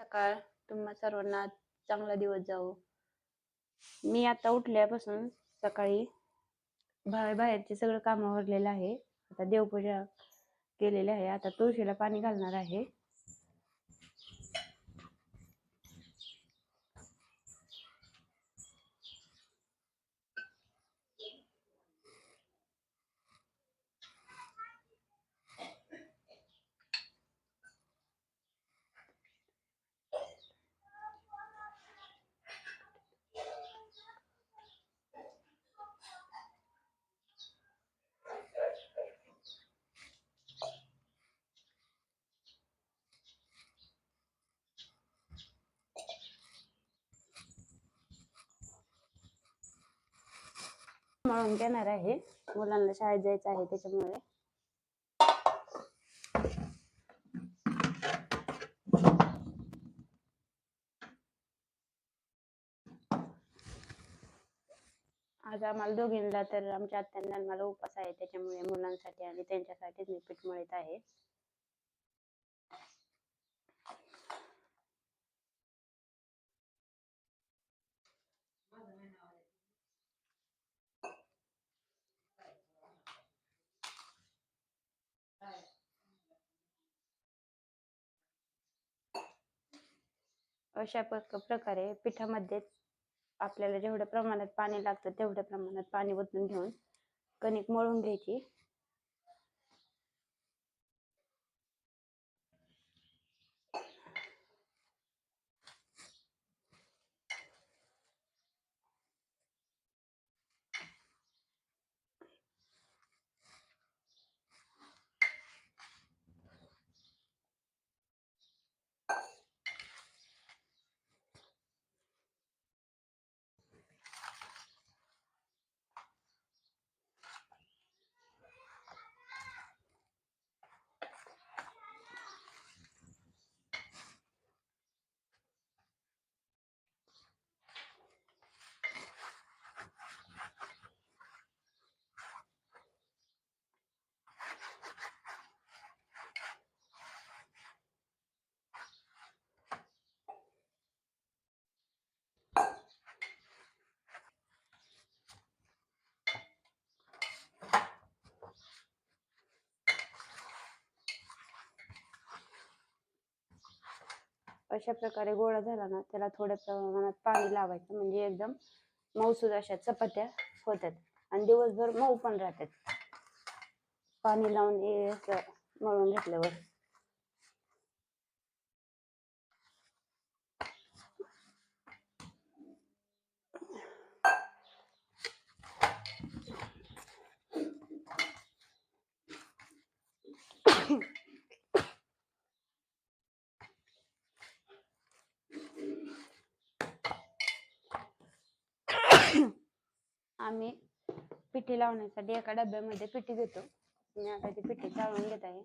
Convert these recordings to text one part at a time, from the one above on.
सकाळ तुम्हा सर्वांना चांगला दिवस जाऊ मी आता उठल्यापासून सकाळी बा- बाहेरचे सगळं काम आवरलेलं आहे. आता देवपूजा केलेली आहे. आता तुळशीला पाणी घालणार आहे. मळून घेणार आहे. मुलांना शाळेत जायचं आहे त्याच्यामुळे. आज आम्हाला दोघींना तर आमच्या आत्यांना मला उपास आहे त्याच्यामुळे मुलांसाठी आणि त्यांच्यासाठीच मी पीठ मळत आहे. अशा प्रकारे पिठामध्ये आपल्याला जेवढ्या प्रमाणात पाणी लागतं तेवढ्या प्रमाणात पाणी ओतून घेऊन कणिक मळून घ्यायची. अशा प्रकारे गोळा झाला ना त्याला थोड्या प्रमाणात पाणी लावायचं. म्हणजे एकदम मऊसूद अशा चपात्या होतात. आणि दिवसभर मऊ पण राहतात. पाणी लावून असं मळून घेतल्यावर. आम्ही पिठी लावण्यासाठी एका डब्यामध्ये पिठी घेतो. मी आता ती पिठी चाळून घेत आहे.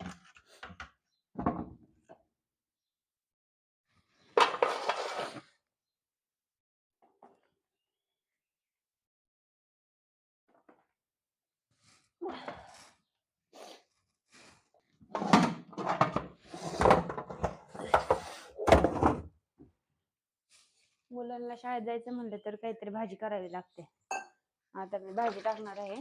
मुलांना शाळेत जायचं म्हणलं तर काहीतरी भाजी करावी लागते. आता मी भाजी टाकणार आहे.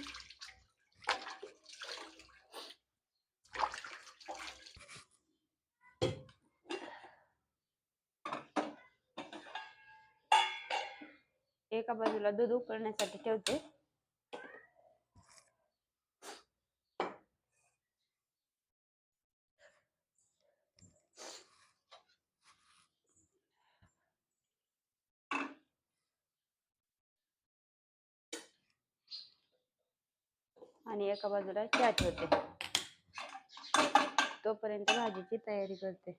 एका बाजूला दूध उकळण्यासाठी ठेवते आणि एका बाजूला चहा ठेवते. तोपर्यंत भाजीची तयारी करते.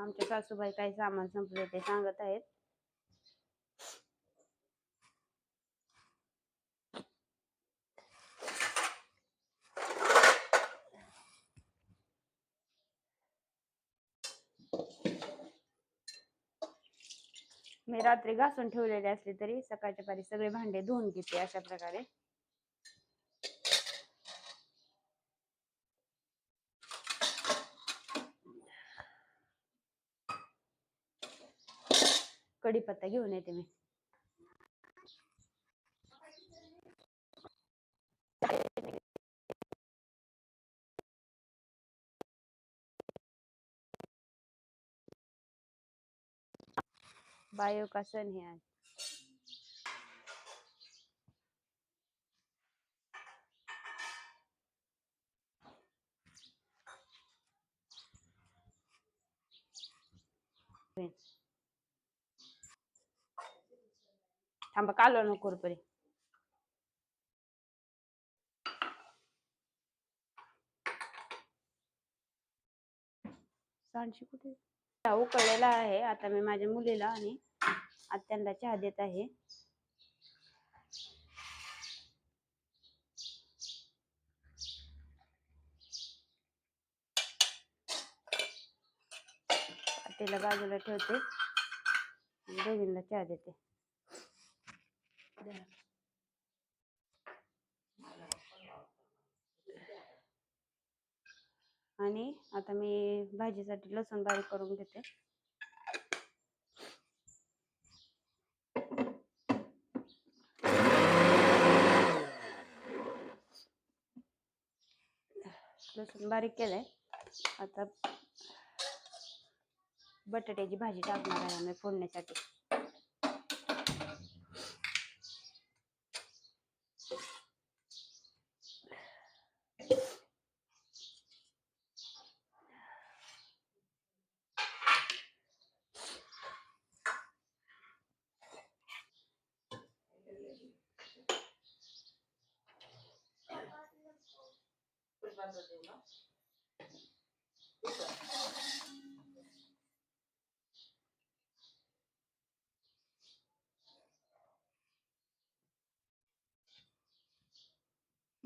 आमच्या सासूबाई काही सामान संपले ते सांगत आहेत. मी रात्री घासून ठेवलेली असली तरी सकाळच्या पारी सगळे भांडे धुवून घेते अशा प्रकारे. कढीपत्ता घेऊन येते मी. बायो का सण है आज थांबा कालवा नको परी. सांडशी कुठे उकळलेला आहे. आता मी माझ्या मुलीला आणि आत्यांना चहा देत आहे. आत्याला बाजूला ठेवते दोघींना चहा देते. आणि आता मी भाजीसाठी लसूण बारीक करून घेते. लसूण बारीक केलंय. आता बटाट्याची भाजी टाकणार आहे आम्ही फोडण्यासाठी.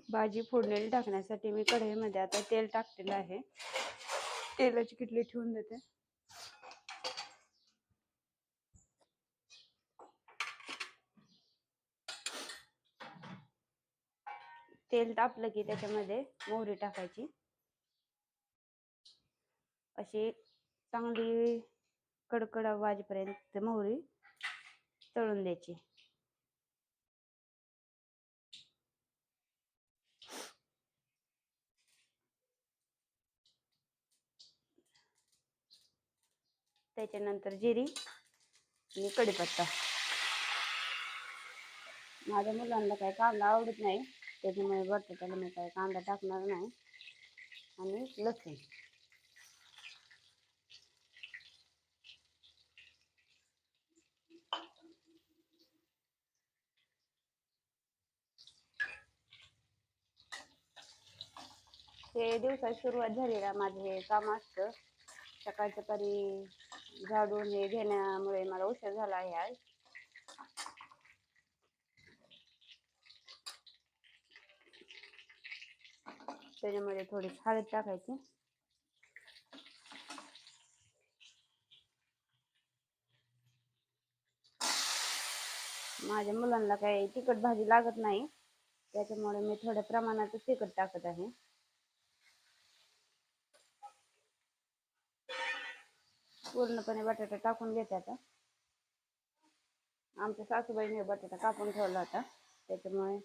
भाजी फोडलेली टाकण्यासाठी मी कढईमध्ये आता तेल टाकलेलं आहे. तेलाची किटली ठेवून देते. तेल तापलं की त्याच्यामध्ये मोहरी टाकायची. अशी चांगली कडकड वाजेपर्यंत मोहरी तळून द्यायची. त्याच्यानंतर जिरी आणि कढीपत्ता. माझ्या मुलांना काही कांदा आवडत नाही. त्याच्यामुळे बटाट्याला मी काय कांदा टाकणार नाही. आणि लसूण. हे दिवसात सुरुवात झाली ना माझं हे काम असतं. सकाळच्या परी झाडून हे घेण्यामुळे मला उशीर झाला आहे आज. त्याच्यामध्ये थोडी हळद टाकायची. माझ्या मुलांना काही तिखट भाजी लागत नाही त्याच्यामुळे मी थोड्या प्रमाणात तिखट टाकत आहे. पूर्णपणे बटाटा टाकून घेते आता. आमच्या सासूबाईने बटाटा कापून ठेवला होता त्याच्यामुळे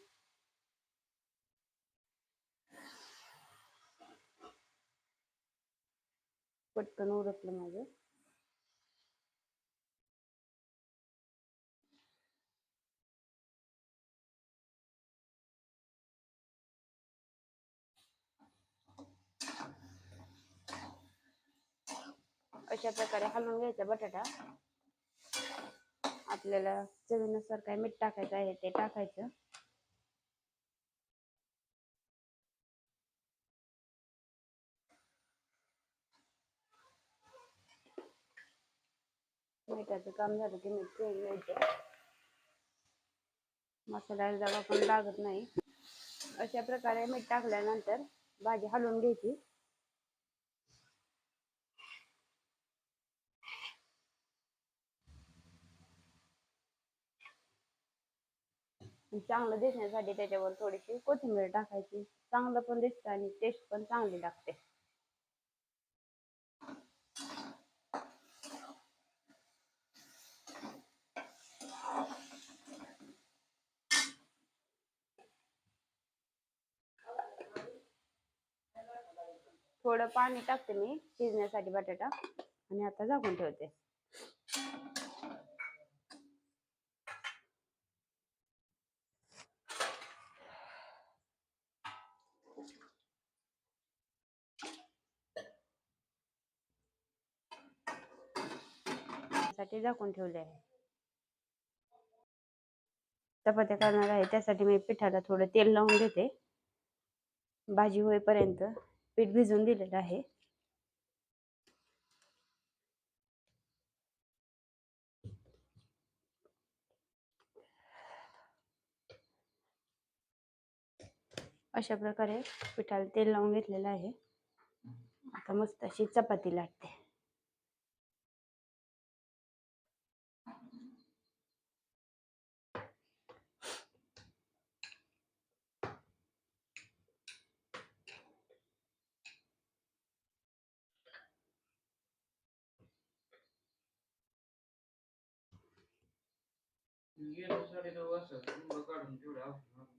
पटकन उरकलं माझं. अशा प्रकारे हलवून घ्यायचा बटाटा. आपल्याला चवीनुसार काय मीठ टाकायचं आहे ते टाकायचं. मिठाचं काम झालं की मी तेल घ्यायचं. मसाल्याला जागा पण लागत नाही. अशा प्रकारे मीठ टाकल्यानंतर भाजी हलवून घ्यायची. चांगलं दिसण्यासाठी त्याच्यावर थोडीशी कोथिंबीर टाकायची. चांगलं पण दिसतं आणि टेस्ट पण चांगली लागते. थोडं पाणी टाकते मी शिजण्यासाठी बटाटा. आणि आता झाकून ठेवते. साठी झाकून ठेवले आहे. चपात्या करणार आहे. त्यासाठी मी पिठाला थोडं तेल लावून घेते. भाजी होईपर्यंत. पीठ भिजवून दिलेलं आहे. अशा प्रकारे पिठाला तेल लावून घेतलेलं आहे. आता मस्त अशी चपाती लाटते. Yes, I did a lesson. You look out and do it.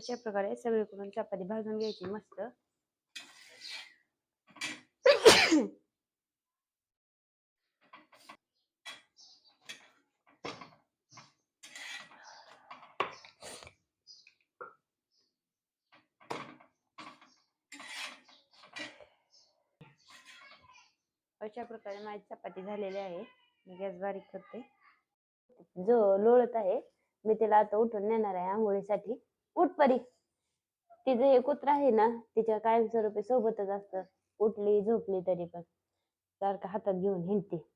अशा प्रकारे सगळीकडून चपाती भाजून घ्यायची मस्त. अशा प्रकारे माझी चपाती झालेली आहे. मी गॅस बारीक करते. जो लोळत आहे मी तिला आता उठून नेणार आहे आंघोळीसाठी. उठ परी तिचं हे कुत्रा आहे ना तिच्या कायमस्वरूपी सोबतच असतं. उठली झोपली तरी पण. सारखं हातात घेऊन हिंडते.